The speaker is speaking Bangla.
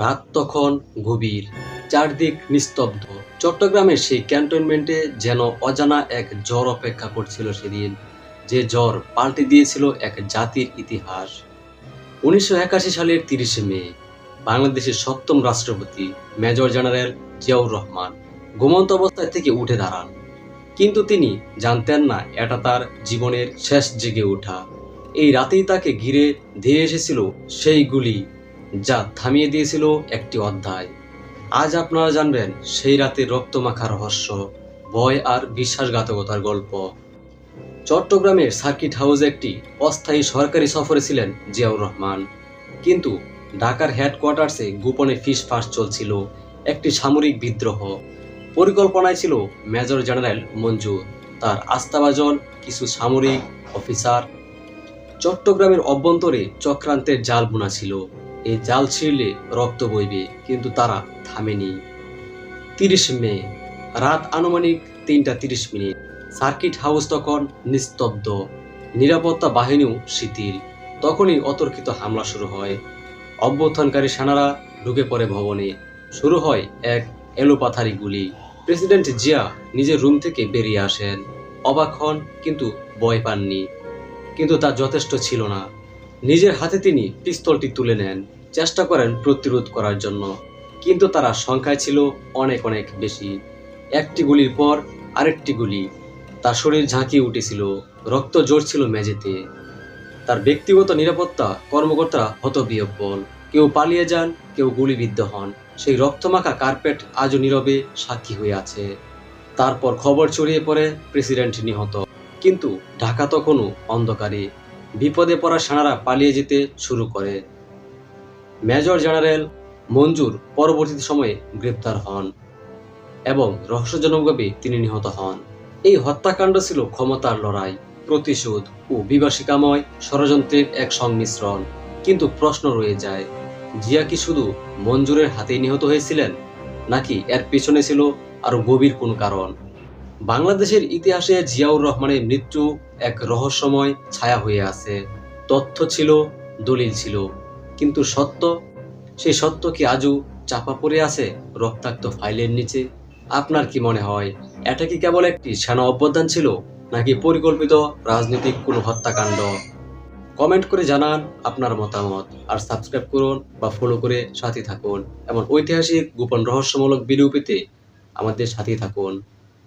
রাত তখন গভীর, চারদিক নিস্তব্ধ। চট্টগ্রামের সেই ক্যান্টনমেন্টে যেন অজানা এক জ্বর অপেক্ষা করছিল সেদিন। যে জ্বর পাল্টে দিয়েছিল এক জাতির ইতিহাস। উনিশশো একাশি সালের তিরিশে মে, বাংলাদেশের সপ্তম রাষ্ট্রপতি মেজর জেনারেল জিয়াউর রহমান ঘুমন্ত অবস্থায় থেকে উঠে দাঁড়ান। কিন্তু তিনি জানতেন না এটা তার জীবনের শেষ জেগে ওঠা। এই রাতেই তাকে ঘিরে ধেয়ে এসেছিল সেই গুলি যা থামিয়ে দিয়েছিল একটি অধ্যায়। আজ আপনারা জানবেন সেই রাতে রক্তমাখা রহস্য, ভয় আর বিশ্বাসঘাতকতার গল্প। চট্টগ্রামের সার্কিট হাউসে একটি অস্থায়ী সরকারি সফরে ছিলেন জিয়াউর রহমান। কিন্তু ঢাকার হেডকোয়ার্টার্সে গোপনে ফিসফাস চলছিল একটি সামরিক বিদ্রোহ। পরিকল্পনায় ছিল মেজর জেনারেল মঞ্জুর তার আস্থাভাজন কিছু সামরিক অফিসার। চট্টগ্রামের অভ্যন্তরে চক্রান্তের জাল বোনা ছিল। এই জাল ছিঁড়লে রক্ত বইবে, কিন্তু তারা থামেনি। তিরিশ মে, রাত আনুমানিক তিনটা তিরিশ মিনিট। সার্কিট হাউস তখন নিস্তব্ধ। নিরাপত্তা বাহিনীও শিথিল। তখনই অতর্কিত হামলা শুরু হয়। অভ্যুত্থানকারী সেনারা ঢুকে পড়ে ভবনে। শুরু হয় এক এলোপাথারি গুলি। প্রেসিডেন্ট জিয়া নিজের রুম থেকে বেরিয়ে আসেন। অবাক হন, কিন্তু ভয় পাননি। কিন্তু তা যথেষ্ট ছিল না। নিজের হাতে তিনি পিস্তলটি তুলে নেন। চেষ্টা করেন প্রতিরোধ করার জন্য। কিন্তু তারা সংখ্যায় ছিল অনেক অনেক বেশি। একটি গুলির পর আরেকটি গুলি। তার শরীর ঝাঁকিয়ে উঠেছিল, রক্ত ঝরছিল মেঝেতে। তার ব্যক্তিগত নিরাপত্তা কর্মকর্তারা হতবিহ্বল। কেউ পালিয়ে যান, কেউ গুলিবিদ্ধ হন। সেই রক্তমাখা কার্পেট আজও নীরবে সাক্ষী হয়ে আছে। তারপর খবর ছড়িয়ে পড়ে প্রেসিডেন্ট নিহত। কিন্তু ঢাকা তখনও অন্ধকারে। বিপদে পড়া সেনারা পালিয়ে যেতে শুরু করে। মেজর জেনারেল মঞ্জুর পরবর্তী সময়ে গ্রেপ্তার হন এবং রহস্যজনকভাবে তিনি নিহত হন। এই হত্যাকাণ্ড ছিল ক্ষমতার লড়াই, প্রতিশোধ ও বিভাষিকাময় ষড়যন্ত্রের এক সংমিশ্রণ। কিন্তু প্রশ্ন রয়ে যায়, জিয়া কি শুধু মঞ্জুরের হাতেই নিহত হয়েছিলেন, নাকি এর পেছনে ছিল আরও গভীর কোন কারণ? বাংলাদেশের ইতিহাসে জিয়াউর রহমানের মৃত্যু এক রহস্যময় ছায়া হয়ে আছে। তথ্য ছিল, দলিল ছিল। কিন্তু সত্য, সেই সত্য কি আজও চাপা পড়ে আছে রক্তাক্ত ফাইলের নিচে? আপনার কি মনে হয়, এটা কি কেবল একটি সেনা অভ্যুত্থান ছিল, নাকি পরিকল্পিত রাজনৈতিক কোনো হত্যাকাণ্ড? কমেন্ট করে জানান আপনার মতামত, আর সাবস্ক্রাইব করুন বা ফলো করে সাথে থাকুন। এবং ঐতিহাসিক, গোপন রহস্যমূলক ভিডিও পেতে আমাদের সাথে থাকুন।